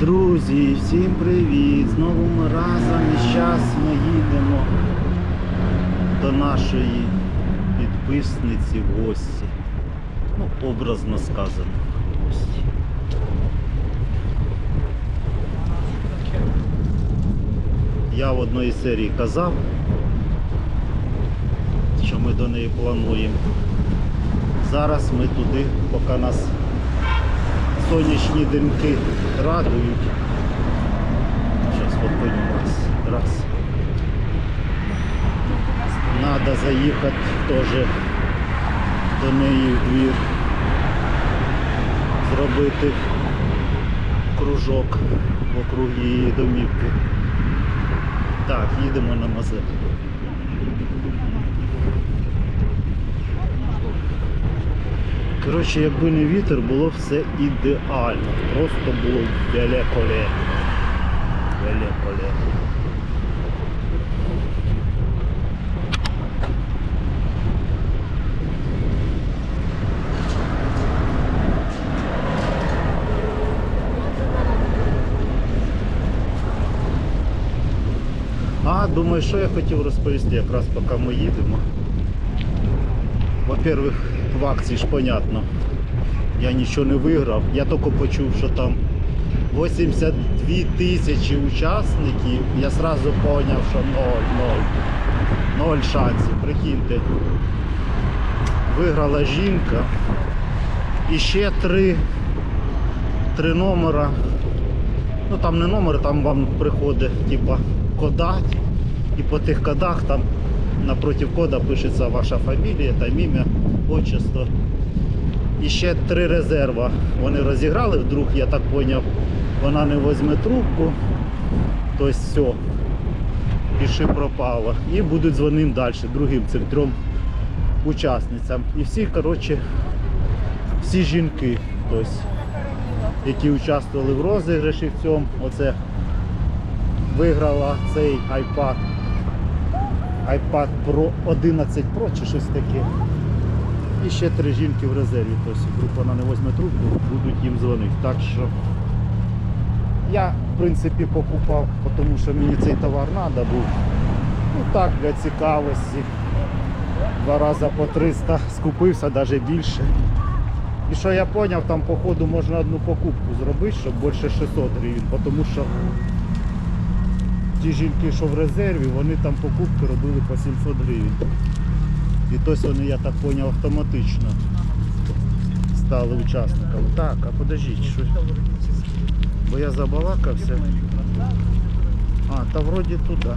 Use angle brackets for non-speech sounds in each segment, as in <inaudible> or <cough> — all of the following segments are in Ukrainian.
Друзі, всім привіт! Знову ми разом і зараз ми їдемо до нашої підписниці в гості. Ну, образно сказано, в гості. Я в одній серії казав, що ми до неї плануємо. Зараз ми туди, поки нас сонячні димки радують. Зараз спокійно раз. Раз. Надо заїхати теж до неї в двір. Зробити кружок вокруг її домівки. Так, їдемо на Мазепу. Коротше, якби не вітер, було все ідеально. Просто було великолепно. Великолепно. А, думаю, що я хотів розповісти, якраз поки ми їдемо. Во-первых, в акції ж понятно. Я нічого не виграв. Я тільки почув, що там 82 тисячі учасників. Я сразу зрозумів, що ноль, ноль. Ноль шансів. Прикиньте. Виграла жінка. І ще три, три номера. Ну там не номери, там вам приходить типа кодать. І по тих кодах там напротив кода пишеться ваша фамілія, там ім'я, отчество. І ще три резерва. Вони розіграли вдруг, я так зрозумів, вона не візьме трубку. Тобто все. Піши пропало. І будуть дзвонити далі, другим цим трьом учасницям. І всі, коротше, всі жінки, тобто, які участвували в розіграші в цьому, оце виграла цей iPad iPad Pro 11 Pro чи щось таке. І ще три жінки в резерві. Тобто, вдруг вона не візьме трубку, будуть їм дзвонити. Так що я в принципі покупав, тому що мені цей товар треба був. Ну так, для цікавості. Два рази по 300 скупився, навіть більше. І що я зрозумів, там по ходу можна одну покупку зробити, щоб більше 600 гривень, тому що ті жінки, що в резерві, вони там покупки робили по 700 гривень. І тобто вони, я так зрозумів, автоматично стали учасниками. Так, а подождіть, що? Бо я забалакався. А, та вроді туди.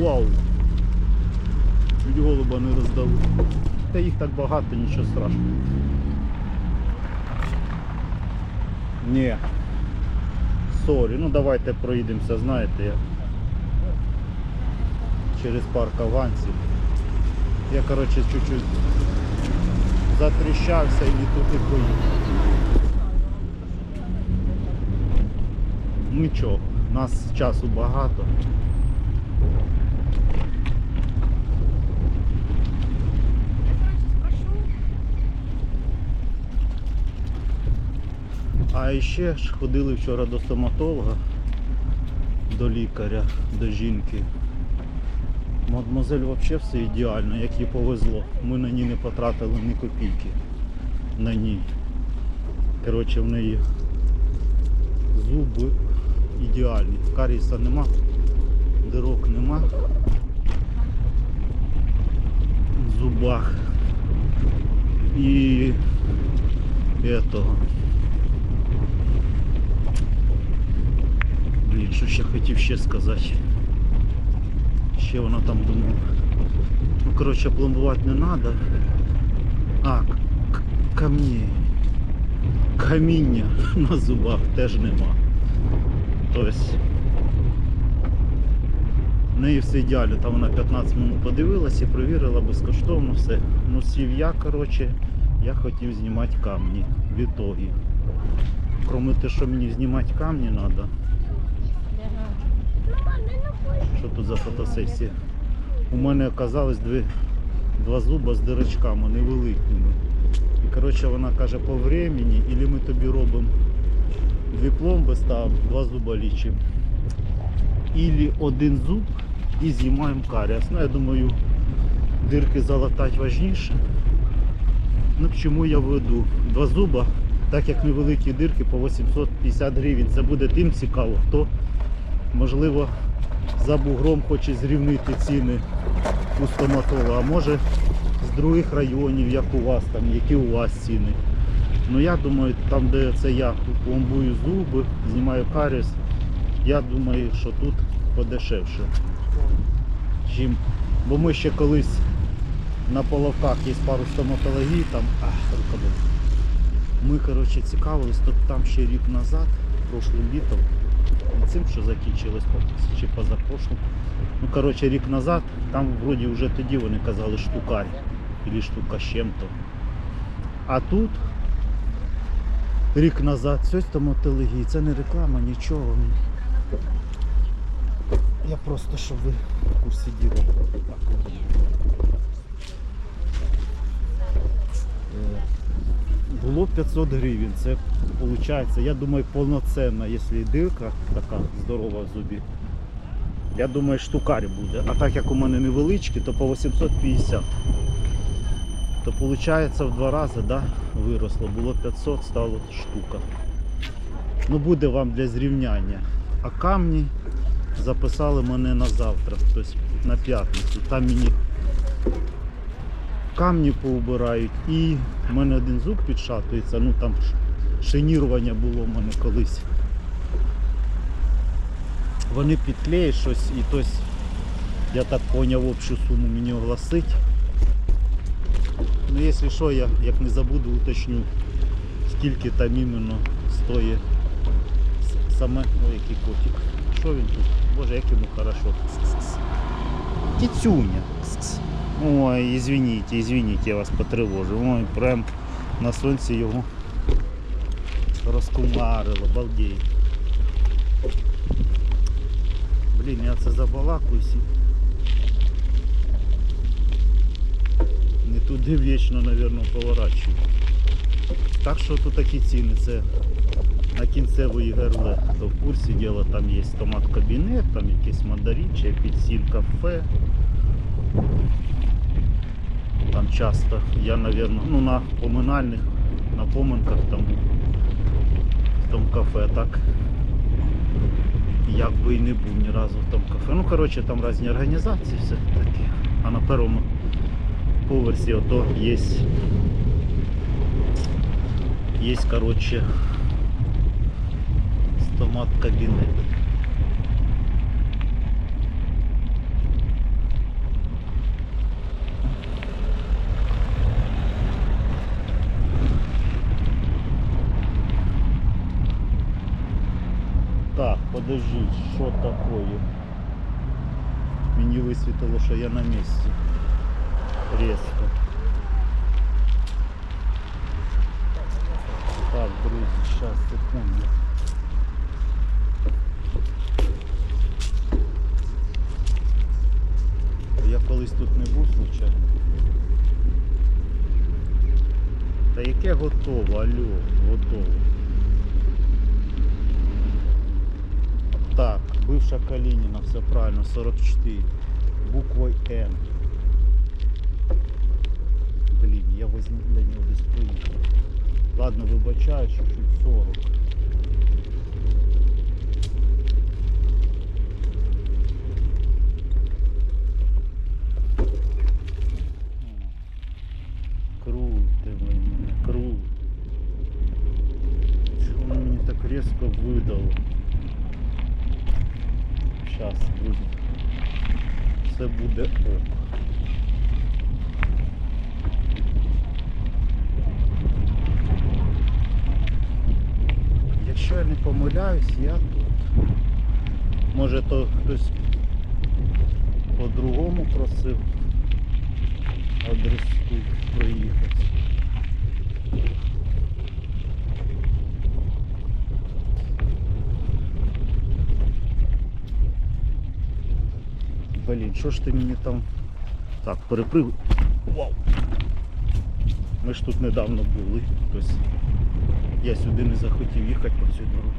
Вау! Чуть голуба не роздали. Та їх так багато, нічого страшного. Ні. Сорі, ну давайте проїдемося, знаєте, як через парк авансів. Я коротше чуть-чуть затріщався і туди поїхав. Нічого, нас часу багато. А ще ж ходили вчора до стоматолога, до лікаря, до жінки. Мадмозель взагалі все ідеально, як їй повезло. Ми на ній не потратили ні копійки. На ній. Коротше, в неї зуби ідеальні. Каріса нема, дирок нема. В зубах. І этого. Блін, що ще хотів ще сказати. Ще вона там думала. Ну, коротше, пломбувати не треба. А, камні. Каміння <laughs> на зубах теж нема. Тобто в неї все ідеально. Там вона 15 минут подивилася і перевірила безкоштовно все. Ну сів я, коротше, я хотів знімати камні в ітогі. Кроме те, що мені знімати камні треба. Що тут за фотосесія? У мене оказалось дві, два зуба з дирочками невеликими. І коротше вона каже по времени, або ми тобі робимо дві пломби ставимо, два зуба лічимо. Ілі один зуб і знімаємо каріас. Ну, я думаю, дирки залатати важніше. Ну, чому я веду? Два зуба, так як невеликі дирки по 850 гривень. Це буде тим цікаво, хто, можливо, за бугром хоче зрівнити ціни у стоматолога, а може з других районів, як у вас там, які у вас ціни. Ну я думаю, там де це я пломбую зуби, знімаю каріс, я думаю, що тут подешевше. Чим, бо ми ще колись на половках є пару стоматологій, там, ах, рукавиці. Ми, коротше, цікавились, то там ще рік назад, прошлим літом, цим, що закінчилось, по- чи позапрошлим. Ну, коротше, рік назад, там вроді вже тоді вони казали штукарь, або штука з чим-то. А тут рік назад все стоматології, це не реклама, нічого. Я просто, щоб ви в курсі діла. Так. Було 500 гривень. Це виходить, я думаю, повноцінна, якщо дирка така здорова в зубі. Я думаю, штукарь буде. А так як у мене невеличкі, то по 850. То виходить в два рази да, виросло. Було 500, стало штука. Ну буде вам для зрівняння. А камні записали мене на завтра, тобто на п'ятницю. Там мені камні поубирають і в мене один зуб підшатується, ну там шинірування було в мене колись. Вони підклеють щось і тось, я так поняв, общу суму мені оголосить. Ну якщо що, я як не забуду, уточню, скільки там іменно стоїть саме, ой, який котик. Що він тут? Боже, як йому хорошо. Кс-кс-кс. Ой, извините, извините, я вас потревожу. Ой, прям на сонці його розкумарило, балдей. Блін, я це забалакуюсь. Не туди вічно, мабуть, поворачую. Так що тут такі ціни, це на кінцевої герле. То в курсі діла там є томат-кабінет, там якийсь мандаринче, апельсин кафе. Часто я, наверное, ну на поминальних, на поминках там в тому кафе, так як би і не був ні разу в тому кафе. Ну, коротше, там різні організації, все таке. А на першому поверсі ото є, є, коротше, стомат кабінет. Так, подожди, що такое? Мені висвітило, що я на місці. Резко. Так, друзі, зараз, секунду. Я колись тут не був случайно. Та яке готово, алло, готово. Так, бывша Калинина, все правильно, 44. Буквой Н. Блін, я возьму для нього десь проїхав. Ладно, вибачаю, що чуть 40. Круте ви мене, круто. Воно мені так різко видало? Зараз, друзі. Це буде ок. Якщо я не помиляюсь, я тут. Може то хтось по-другому просив адреску проїхати. Блін, що ж ти мені там... Так, переприв. Вау! Ми ж тут недавно були. Тобто Я сюди не захотів їхати по цій дорозі.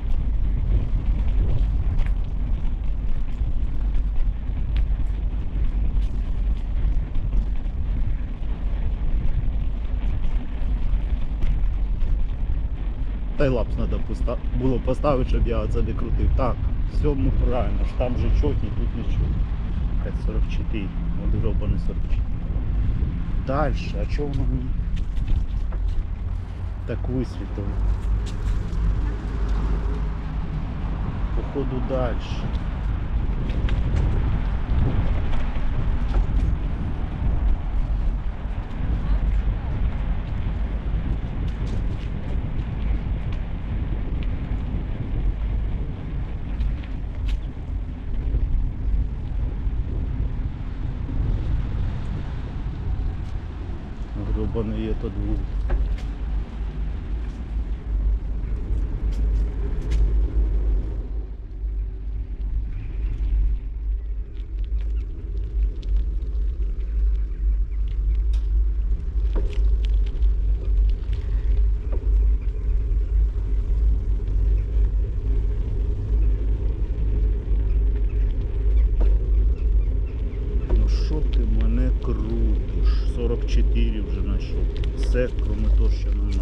Тайлапс треба було поставити, щоб я це не крутив. Так, все правильно, ж там же чотні, тут нічого. 544, от гробаний 44. Дальше, а чого воно мені так висвітило? Походу дальше. dia todo mundo. 4 вже знайшов. Це Крометорщина наша.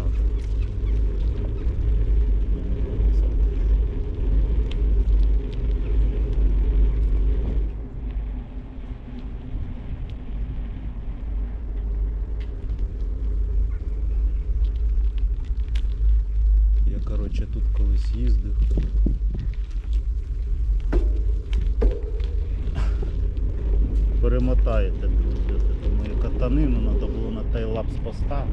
Я коротше тут колись їздив. Перемотаєте. Це треба було на тайлапс поставити.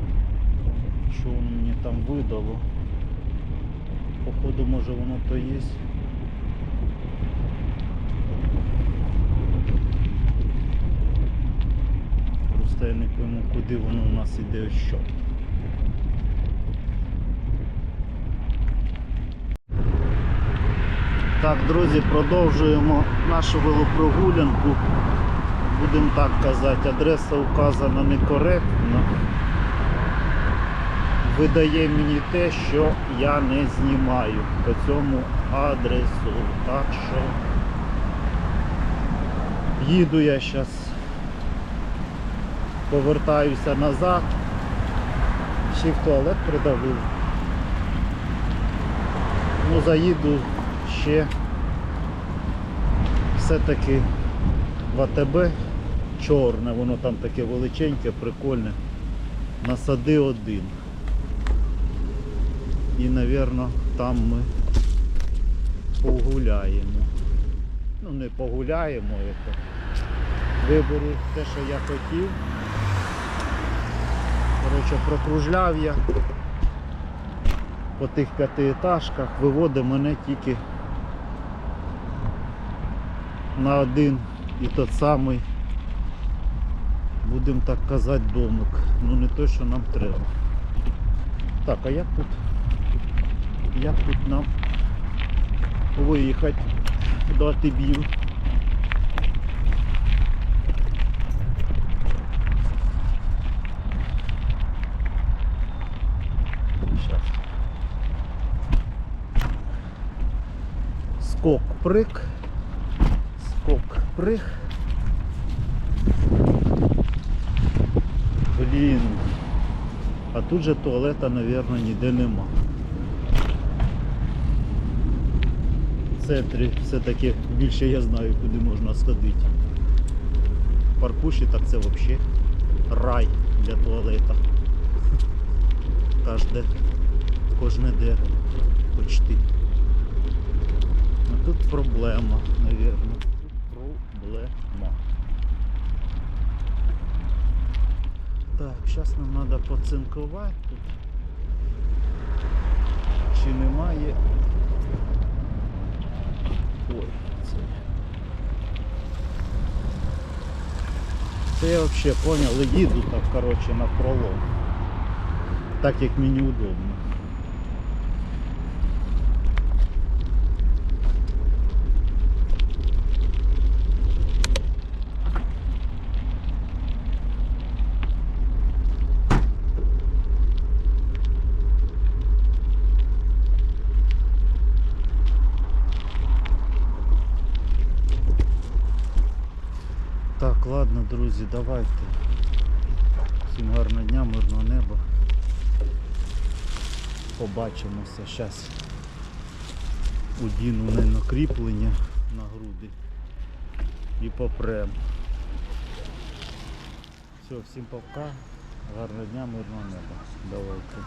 Що воно мені там видало? Походу, може воно то є. Просто я не пойму, куди воно у нас іде що. Так, друзі, продовжуємо нашу велопрогулянку будемо так казати, адреса указана некоректно. Видає мені те, що я не знімаю по цьому адресу. Так що їду я зараз, повертаюся назад. Ще в туалет придавив. Ну, заїду ще все-таки в АТБ чорне, воно там таке величеньке, прикольне. На сади один. І, напевно, там ми погуляємо. Ну не погуляємо, як виберу те, що я хотів. Коротше, прокружляв я по тих п'ятиэтажках, виводить мене тільки на один і тот самий, будемо так казати, домик. Ну не той, що нам треба. Так, а як тут? Як тут нам виїхати до Атибів? Сейчас. Скок прыг. Скок прыг. Блін. А тут же туалета, наверное, ніде нема. В центрі все-таки більше я знаю, куди можна сходити. Паркуші так це взагалі рай для туалета. Кожне, кожне дерево. Почти. А тут проблема, наверное. Тут проблема. Так, зараз нам треба поцинкувати тут. Чи немає. Ой, це. Це я взагалі понял, їду так, коротше, на пролом. Так як мені удобно. Так, ладно, друзі, давайте. Всім гарного дня, мирного неба. Побачимося. Зараз удіну не на кріплення на груди і попрем. Все, всім пока. Гарного дня, мирного неба. Давайте.